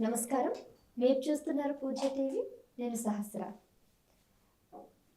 నమస్కారం. మీరు చూస్తున్నారు పూజ టీవీ. నేను సహస్ర.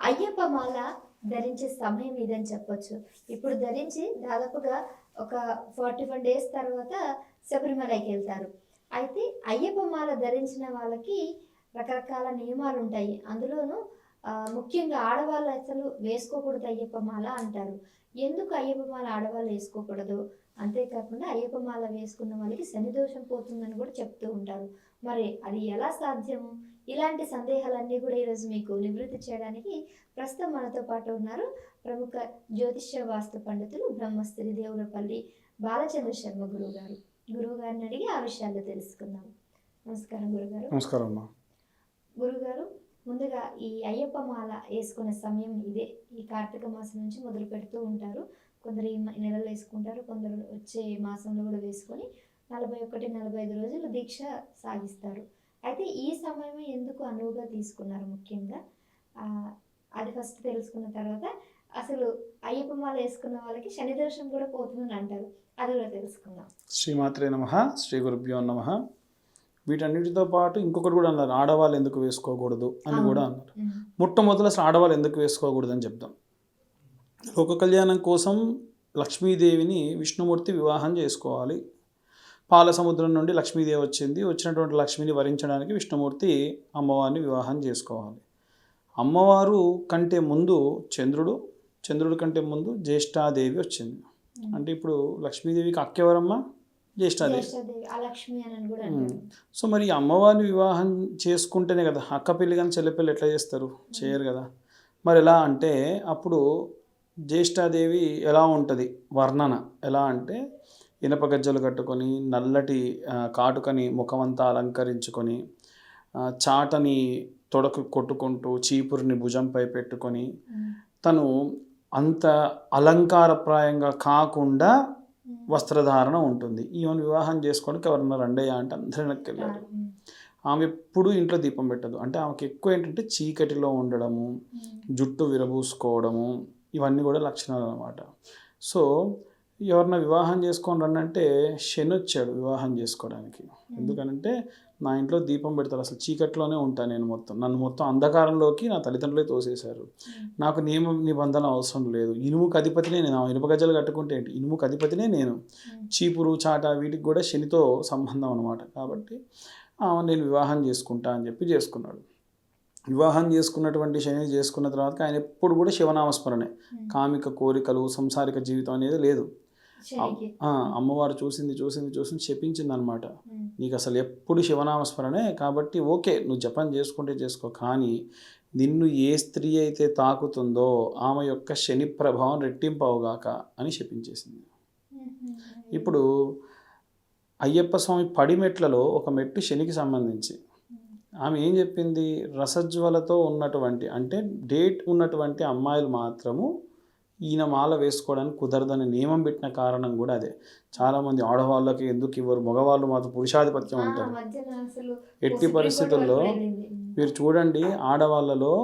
అయ్యప్ప మాల ధరించే సమయం ఇదని చెప్పొచ్చు. ఇప్పుడు ధరించి దాదాపుగా ఒక ఫార్టీ వన్ డేస్ తర్వాత శబరిమలకి వెళ్తారు. అయితే అయ్యప్ప మాల ధరించిన వాళ్ళకి రకరకాల నియమాలు ఉంటాయి. అందులోనూ ముఖ్యంగా ఆడవాళ్ళు అసలు వేసుకోకూడదు అయ్యప్ప మాల అంటారు. ఎందుకు అయ్యప్ప మాల ఆడవాళ్ళు వేసుకోకూడదు? అంతేకాకుండా అయ్యప్ప మాల వేసుకున్న వాళ్ళకి శని దోషం పోతుందని కూడా చెప్తూ ఉంటారు. మరి అది ఎలా సాధ్యము ఇలాంటి సందేహాలన్నీ కూడా ఈరోజు మీకు నివృత్తి చేయడానికి ప్రస్తుతం మనతో పాటు ఉన్నారు ప్రముఖ జ్యోతిష్య వాస్తు పండితులు బ్రహ్మస్త్రి దేవులపల్లి బాలచంద్ర శర్మ గురువు గారు గురువు గారిని అడిగి ఆ విషయాలు తెలుసుకుందాం. నమస్కారం గురుగారు. నమస్కారం గురుగారు ముందుగా ఈ అయ్యప్ప మాల వేసుకునే సమయం ఇదే. ఈ కార్తీక మాసం నుంచి మొదలు పెడుతూ ఉంటారు. కొందరు ఈ నెలలో వేసుకుంటారు. కొందరు వచ్చే మాసంలో కూడా వేసుకొని నలభై ఒకటి నలభై ఐదు రోజులు దీక్ష సాగిస్తారు. అయితే ఈ సమయం ఎందుకు అనువుగా తీసుకున్నారు ముఖ్యంగా? అది ఫస్ట్ తెలుసుకున్న తర్వాత అసలు అయ్యప్ప మాల వేసుకున్న వాళ్ళకి శని దోషం కూడా పోతుందని అంటారు. అది కూడా తెలుసుకుందాం. శ్రీమాత్రే నమ. శ్రీ గురుభ్యో నమ. వీటన్నిటితో పాటు ఇంకొకటి కూడా అన్నారు ఆడవాళ్ళు ఎందుకు వేసుకోకూడదు అని కూడా అన్నారు. మొట్టమొదలు అసలు ఆడవాళ్ళు ఎందుకు వేసుకోకూడదు అని చెప్దాం. లోక కళ్యాణం కోసం లక్ష్మీదేవిని విష్ణుమూర్తి వివాహం చేసుకోవాలి. పాల సముద్రం నుండి లక్ష్మీదేవి వచ్చింది. వచ్చినటువంటి లక్ష్మిని వరించడానికి విష్ణుమూర్తి అమ్మవారిని వివాహం చేసుకోవాలి. అమ్మవారు కంటే ముందు చంద్రుడు చంద్రుడి కంటే ముందు జ్యేష్ఠాదేవి వచ్చింది. అంటే ఇప్పుడు లక్ష్మీదేవికి అక్కెవరమ్మ? జ్యేష్ఠాదేవి సో మరి అమ్మవారిని వివాహం చేసుకుంటేనే కదా అక్క పెళ్ళి కానీ చెల్లి పెళ్ళి ఎట్లా చేస్తారు? చేయరు కదా. మరి ఎలా అంటే అప్పుడు జ్యేష్ఠాదేవి ఎలా ఉంటుంది? వర్ణన ఎలా అంటే ఇనప గజ్జలు కట్టుకొని నల్లటి కాటుకని ముఖమంతా అలంకరించుకొని చాటని తొడకు కొట్టుకుంటూ చీపురిని భుజంపై పెట్టుకొని. తను అంత అలంకారప్రాయంగా కాకుండా వస్త్రధారణ ఉంటుంది. ఈమెను వివాహం చేసుకోవడానికి ఎవరన్నా రండయ్య అంటే అందరూ వెనక్కి వెళ్ళారు. ఆమె ఎప్పుడు ఇంట్లో దీపం పెట్టదు. అంటే ఆమెకి ఎక్కువ ఏంటంటే చీకటిలో ఉండడము. జుట్టు విరబూసుకోవడము ఇవన్నీ కూడా లక్షణాలు అనమాట సో ఎవరన్నా వివాహం చేసుకొని రండి శని వచ్చాడు వివాహం చేసుకోవడానికి. ఎందుకనంటే నా ఇంట్లో దీపం పెడతారు అసలు చీకట్లోనే ఉంటాను నేను మొత్తం. నన్ను మొత్తం అంధకారంలోకి నా తల్లిదండ్రులే తోసేశారు. నాకు నియమ నిబంధన అవసరం లేదు. ఇనుముకు అధిపతినే నేను ఇనుప గజ్జలు కట్టుకుంటే ఏంటి? ఇనుముకు అధిపతినే నేను. చీపురు చాట వీటికి కూడా శనితో సంబంధం అనమాట కాబట్టి నేను వివాహం చేసుకుంటా అని చెప్పి చేసుకున్నాడు. వివాహం చేసుకున్నటువంటి శని చేసుకున్న తర్వాత ఆయన ఎప్పుడు కూడా శివనామస్మరణే. కామిక కోరికలు సంసారిక జీవితం అనేది లేదు. అమ్మవారు చూసింది చూసింది చూసింది చెప్పించింది అనమాట. నీకు అసలు ఎప్పుడు శివనామస్మరణే కాబట్టి ఓకే నువ్వు జపం చేసుకుంటే చేసుకో కానీ నిన్ను ఏ స్త్రీ అయితే తాకుతుందో ఆమె యొక్క శని ప్రభావం రెట్టింపవుగాక అని చెప్పించేసింది. ఉమ్. ఇప్పుడు అయ్యప్ప స్వామి పడిమెట్లలో ఒక మెట్టు శనికి సంబంధించి. ఆమె ఏం చెప్పింది? రసజ్వలతో ఉన్నటువంటి అంటే డేట్ ఉన్నటువంటి అమ్మాయిలు మాత్రము ఈయన మాల వేసుకోవడానికి కుదరదని నియమం పెట్టిన కారణం కూడా అదే. చాలామంది ఆడవాళ్ళకి ఎందుకు ఇవ్వరు? మగవాళ్ళు మాత్రం పురుషాధిపత్యం అంటారు. అసలు ఎట్టి పరిస్థితుల్లో. మీరు చూడండి ఆడవాళ్ళలో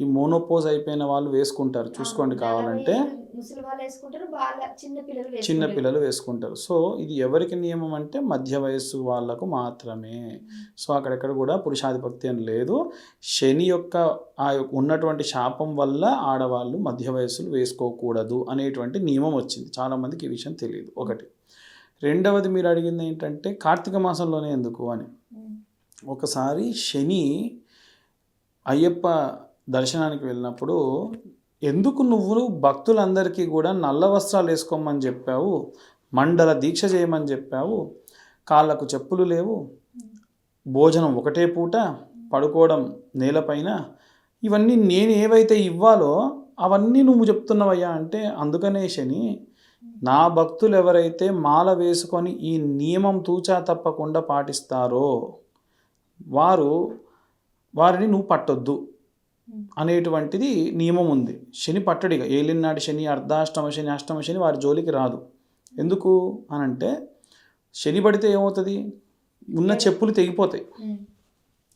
ఈ మోనోపోజ్ అయిపోయిన వాళ్ళు వేసుకుంటారు. చూసుకోండి కావాలంటే. చిన్న పిల్లలు వేసుకుంటారు. సో ఇది ఎవరికి నియమం అంటే మధ్య వయస్సు వాళ్ళకు మాత్రమే. సో అక్కడెక్కడ కూడా పురుషాధిపత్యం లేదు. శని యొక్క ఆ యొక్క ఉన్నటువంటి శాపం వల్ల ఆడవాళ్ళు మధ్య వయస్సులు వేసుకోకూడదు అనేటువంటి నియమం వచ్చింది. చాలామందికి ఈ విషయం తెలియదు. ఒకటి. రెండవది మీరు అడిగింది ఏంటంటే కార్తీక మాసంలోనే ఎందుకు అని. ఒకసారి శని అయ్యప్ప దర్శనానికి వెళ్ళినప్పుడు ఎందుకు నువ్వు భక్తులందరికీ కూడా నల్ల వస్త్రాలు వేసుకోమని చెప్పావు? మండల దీక్ష చేయమని చెప్పావు? కాళ్ళకు చెప్పులు లేవు? భోజనం ఒకటే పూట? పడుకోవడం నేలపైన? ఇవన్నీ నేను ఏవైతే ఇవ్వాలో అవన్నీ నువ్వు చెప్తున్నావయ్యా అంటే అందుకనే శని నా భక్తులు ఎవరైతే మాల వేసుకొని ఈ నియమం తూచా తప్పకుండా పాటిస్తారో వారు వారిని నువ్వు పట్టొద్దు. అనేటువంటిది నియమం ఉంది. శని పట్టడిగా ఏలినాడు శని అర్ధాష్టమ శని అష్టమ శని వారి జోలికి రాదు. ఎందుకు అనంటే శని పడితే ఏమవుతుంది? ఉన్న చెప్పులు తెగిపోతాయి. ఉమ్.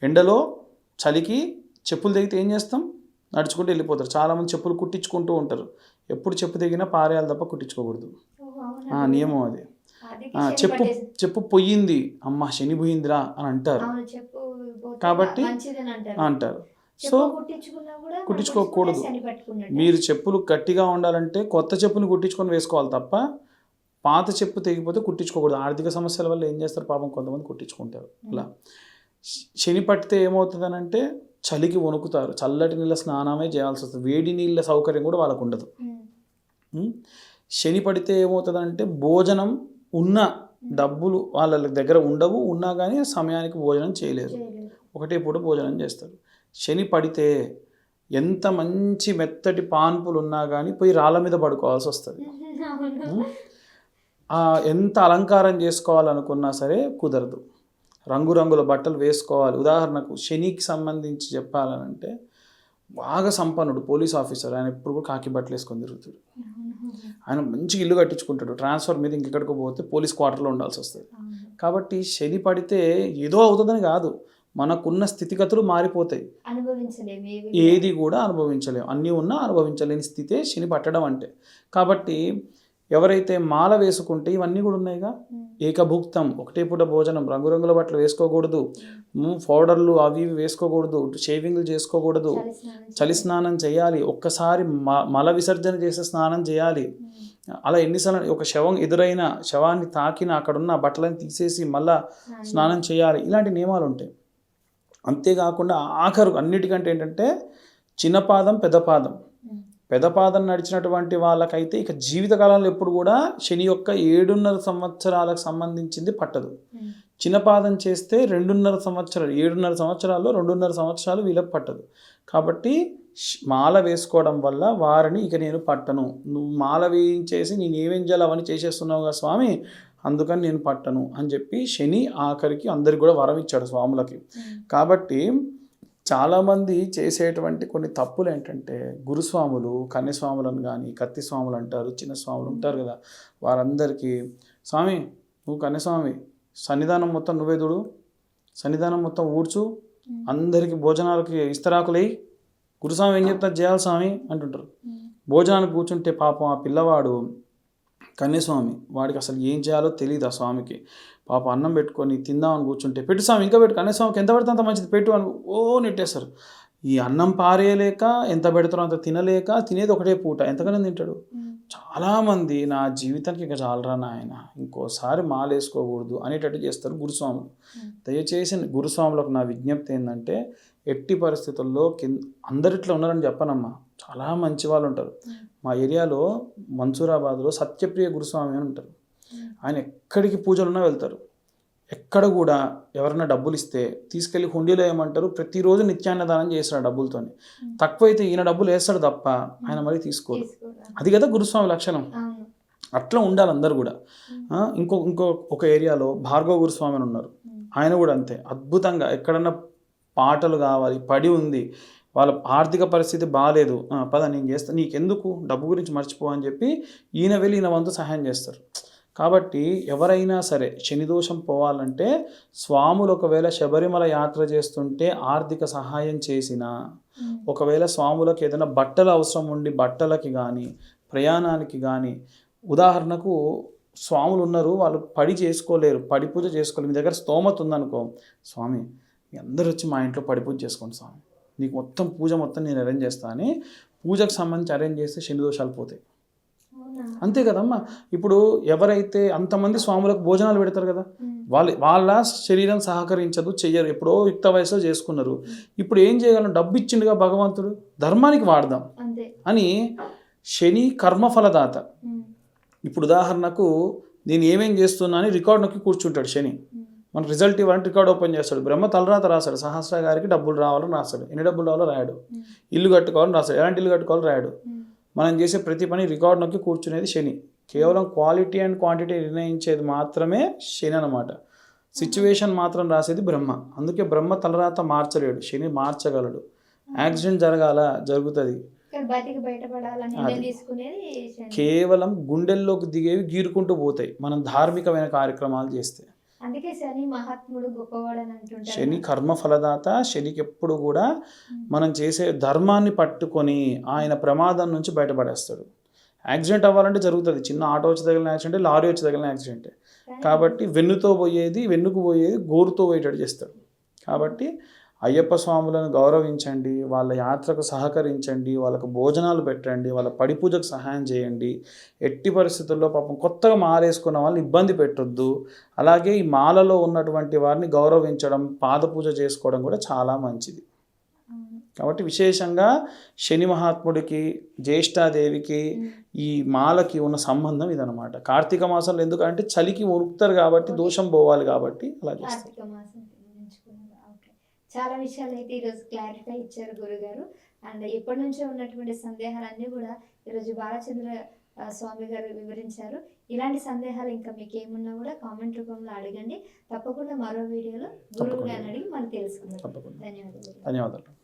ఎండలో చలికి చెప్పులు తెగితే ఏం చేస్తాం? నడుచుకుంటూ వెళ్ళిపోతారు. చాలామంది చెప్పులు కుట్టించుకుంటూ ఉంటారు. ఎప్పుడు చెప్పు తెగినా పారేయాలి తప్ప కుట్టించుకోకూడదు. నియమం అది. చెప్పు చెప్పు పొయ్యింది. అమ్మ శని పోయిందిరా అని అంటారు. కాబట్టి అంటారు. సో కుట్టించుకోకూడదు. మీరు చెప్పులు గట్టిగా ఉండాలంటే కొత్త చెప్పుని కుట్టించుకొని వేసుకోవాలి తప్ప పాత చెప్పు తెగిపోతే కుట్టించుకోకూడదు. ఆర్థిక సమస్యల వల్ల ఏం చేస్తారు? పాపం కొంతమంది కుట్టించుకుంటారు. అలా. శని పట్టితే ఏమవుతుందని అంటే చలికి వణుకుతారు. చల్లటి నీళ్ళ స్నానమే చేయాల్సి వస్తుంది. వేడి నీళ్ళ సౌకర్యం కూడా వాళ్ళకు ఉండదు? శని పడితే ఏమవుతుందంటే భోజనం ఉన్న డబ్బులు వాళ్ళ దగ్గర ఉండవు. ఉన్నా కానీ సమయానికి భోజనం చేయలేరు. చేయలేదు. ఒకటే పూట భోజనం చేస్తారు. శని పడితే ఎంత మంచి మెత్తటి పాన్పులు ఉన్నా కానీ పోయి రాళ్ళ మీద పడుకోవాల్సి వస్తుంది. ఎంత అలంకారం చేసుకోవాలనుకున్నా సరే కుదరదు. రంగురంగుల బట్టలు వేసుకోవాలి. ఉదాహరణకు శనికి సంబంధించి చెప్పాలనంటే బాగా సంపన్నుడు పోలీస్ ఆఫీసర్. ఆయన ఎప్పుడు కూడా కాకి బట్టలు వేసుకొని తిరుగుతాడు. ఆయన మంచి ఇల్లు కట్టించుకుంటాడు. ట్రాన్స్ఫర్ మీద ఇంకెక్కడికి పోతే పోలీస్ క్వార్టర్లో ఉండాల్సి వస్తుంది. కాబట్టి శని పడితే ఏదో అవుతుందని కాదు. మనకున్న స్థితిగతులు మారిపోతాయి. ఏది కూడా అనుభవించలేము. అన్నీ ఉన్నా అనుభవించలేని స్థితే శని పట్టడం అంటే. కాబట్టి ఎవరైతే మాల వేసుకుంటే ఇవన్నీ కూడా ఉన్నాయిగా. ఏకభుక్తం ఒకటే పూట భోజనం రంగురంగుల బట్టలు వేసుకోకూడదు. పౌడర్లు అవి ఇవి వేసుకోకూడదు. షేవింగ్లు చేసుకోకూడదు. చలి స్నానం చేయాలి. ఒక్కసారి మ- మల విసర్జన చేసే స్నానం చేయాలి. అలా ఎన్నిసార్లు ఒక శవం ఎదురైన శవాన్ని తాకిన అక్కడున్న బట్టలను తీసేసి మళ్ళా. స్నానం చేయాలి. ఇలాంటి నియమాలు ఉంటాయి. అంతేకాకుండా ఆఖరు అన్నిటికంటే ఏంటంటే చిన్న పాదం పెద్ద పాదం పెద్ద పాదం నడిచినటువంటి వాళ్ళకైతే ఇక జీవితకాలంలో ఎప్పుడు కూడా శని యొక్క ఏడున్నర సంవత్సరాలకు సంబంధించింది పట్టదు. చిన్నపాదం చిన్న పాదం చేస్తే రెండున్నర సంవత్సరాలు ఏడున్నర సంవత్సరాల్లో రెండున్నర సంవత్సరాలు వీళ్ళకి పట్టదు. కాబట్టి మాల వేసుకోవడం వల్ల వారిని ఇక నేను పట్టను. నువ్వు మాల వేయించేసి నేను ఏమేం చేయాలి అవన్నీ చేసేస్తున్నావుగా స్వామి అందుకని నేను పట్టను అని చెప్పి శని ఆఖరికి అందరికి కూడా వరం ఇచ్చాడు స్వాములకి. కాబట్టి చాలామంది చేసేటువంటి కొన్ని తప్పులు ఏంటంటే గురుస్వాములు కన్యస్వాములను కానీ కత్తి స్వాములు అంటారు చిన్న స్వాములు ఉంటారు కదా వారందరికీ స్వామి నువ్వు కన్యస్వామి సన్నిధానం మొత్తం నువ్వే చూడు సన్నిధానం మొత్తం ఊడ్చు. అందరికి భోజనాలకి ఇస్తరాకులై గురుస్వామి ఏం చెప్తారు చేయాలి స్వామి అంటుంటారు. భోజనానికి కూర్చుంటే పాపం ఆ పిల్లవాడు కన్యస్వామి వాడికి అసలు ఏం చేయాలో తెలియదు ఆ స్వామికి పాప అన్నం పెట్టుకొని తిందామని కూర్చుంటే పెట్టు స్వామి ఇంకా పెట్టు కన్యస్వామికి ఎంత పెడితే అంత మంచిది పెట్టు అని ఓ నెట్టేస్తారు ఈ అన్నం పారేయలేక ఎంత పెడతారో అంత తినలేక తినేది ఒకటే పూట ఎంతగానో తింటాడు. చాలామంది నా జీవితానికి ఇక చాలరా నాయన ఇంకోసారి మాలేసుకోకూడదు అనేటట్టు చేస్తారు గురుస్వాములు. దయచేసి గురుస్వాములకు నా విజ్ఞప్తి ఏంటంటే ఎట్టి పరిస్థితుల్లో కింద అందరిట్లో ఉన్నారని చెప్పనమ్మా చాలా మంచి వాళ్ళు ఉంటారు. మా ఏరియాలో మన్సూరాబాద్లో సత్యప్రియ గురుస్వామి అని ఉంటారు. ఆయన ఎక్కడికి పూజలున్నా వెళ్తారు. ఎక్కడ కూడా ఎవరైనా డబ్బులు ఇస్తే తీసుకెళ్ళి హుండీలో ఏమంటారు? ప్రతిరోజు నిత్యాన్నదానం చేస్తాడు డబ్బులతోని. తక్కువైతే ఈయన డబ్బులు వేస్తాడు తప్ప ఆయన మరి తీసుకోరు. అది కదా గురుస్వామి లక్షణం. అట్లా ఉండాలి అందరు కూడా. ఇంకో ఇంకో ఒక ఏరియాలో భార్గవ గురుస్వామి అని ఉన్నారు. ఆయన కూడా అంతే. అద్భుతంగా ఎక్కడన్నా పాటలు కావాలి పడి ఉంది వాళ్ళ ఆర్థిక పరిస్థితి బాగాలేదు పద నేను చేస్తా నీకెందుకు? డబ్బు గురించి మర్చిపో అని చెప్పి ఈయన వెళ్ళి ఈయన వంతు సహాయం చేస్తారు. కాబట్టి ఎవరైనా సరే శని దోషం పోవాలంటే స్వాములు ఒకవేళ శబరిమల యాత్ర చేస్తుంటే ఆర్థిక సహాయం చేసినా. ఒకవేళ స్వాములకు ఏదైనా బట్టలు అవసరం ఉండి బట్టలకి కానీ ప్రయాణానికి కానీ ఉదాహరణకు స్వాములు ఉన్నారు వాళ్ళు పడి చేసుకోలేరు పడి పూజ చేసుకోలేరు. మీ దగ్గర స్తోమత ఉందనుకో స్వామి మీ అందరూ వచ్చి మా ఇంట్లో పడి పూజ చేసుకోండి స్వామి. నీకు మొత్తం పూజ మొత్తం నేను అరేంజ్ చేస్తా అని పూజకు సంబంధించి అరేంజ్ చేస్తే శని దోషాలు పోతాయి. అంతే కదమ్మా. ఇప్పుడు ఎవరైతే అంతమంది స్వాములకు భోజనాలు పెడతారు కదా. వాళ్ళ వాళ్ళ శరీరం సహకరించదు చెయ్యరు. ఎప్పుడో యుక్త వయసులో చేసుకున్నారు. ఇప్పుడు ఏం చేయగలం? డబ్బు ఇచ్చిండుగా భగవంతుడు ధర్మానికి వాడదాం అని శని కర్మఫలదాత. ఇప్పుడు ఉదాహరణకు నేను ఏమేం చేస్తున్నా అని రికార్డ్ నొక్కి కూర్చుంటాడు శని. మన రిజల్ట్ ఇవ్వాలంటే రికార్డ్ ఓపెన్ చేస్తాడు. బ్రహ్మ తలరాత రాస్తాడు సహస్ర గారికి డబ్బులు రావాలని రాస్తాడు ఎన్ని డబ్బులు రావాలో రాయడు. ఉమ్. ఇల్లు కట్టుకోవాలని రాస్తాడు ఎలాంటి ఇల్లు కట్టుకోవాలో రాయడు. ఉమ్. మనం చేసే ప్రతి పని రికార్డ్ నొక్కి కూర్చునేది శని. కేవలం క్వాలిటీ అండ్ క్వాంటిటీ నిర్ణయించేది మాత్రమే శని అనమాట సిచ్యువేషన్ మాత్రం రాసేది బ్రహ్మ. అందుకే బ్రహ్మ తలరాత మార్చలేడు. శని మార్చగలడు. యాక్సిడెంట్ జరగాల జరుగుతుంది. కేవలం గుండెల్లోకి దిగేవి గీరుకుంటూ పోతాయి. మనం ధార్మికమైన కార్యక్రమాలు చేస్తే. అందుకే శని మహాత్ముడు అంటుంటారు శని కర్మ ఫలదాత శనికి ఎప్పుడు కూడా మనం చేసే ధర్మాన్ని పట్టుకొని ఆయన ప్రమాదం నుంచి బయటపడేస్తాడు. యాక్సిడెంట్ అవ్వాలంటే జరుగుతుంది. చిన్న ఆటో వచ్చి తగిలిన యాక్సిడెంట్ లారీ వచ్చి తగిలిన యాక్సిడెంట్. కాబట్టి వెన్నుతో పోయేది వెన్నుకు పోయేది గోరుతో పోయేటట్టు చేస్తాడు. కాబట్టి అయ్యప్ప స్వాములను గౌరవించండి వాళ్ళ యాత్రకు సహకరించండి వాళ్ళకు భోజనాలు పెట్టండి వాళ్ళ పడి పూజకు సహాయం చేయండి. ఎట్టి పరిస్థితుల్లో పాపం కొత్తగా మారేసుకున్న వాళ్ళని ఇబ్బంది పెట్టొద్దు. అలాగే ఈ మాలలో ఉన్నటువంటి వారిని గౌరవించడం పాద పూజ చేసుకోవడం కూడా చాలా మంచిది. కాబట్టి విశేషంగా శని మహాత్ముడికి జ్యేష్ఠాదేవికి ఈ మాలకి ఉన్న సంబంధం ఇదనమాట కార్తీక మాసంలో ఎందుకంటే చలికి ఉరుకుతారు కాబట్టి దోషం పోవాలి కాబట్టి అలా చేస్తారు కార్తీక మాసం ఎంచుకున్నారు ఓకే చాలా విషయాలు అయితే ఈరోజు క్లారిఫై ఇచ్చారు గురుగారు. అండ్ ఎప్పటి నుంచో ఉన్నటువంటి సందేహాలన్నీ కూడా ఈరోజు బాలచంద్ర స్వామి గారు వివరించారు. ఇలాంటి సందేహాలు ఇంకా మీకు ఏమున్నా కూడా కామెంట్ రూపంలో అడగండి. తప్పకుండా మరో వీడియోలో గురువు. గారిని అడిగి మనం తెలుసుకుందాం. ధన్యవాదాలు. ధన్యవాదాలు.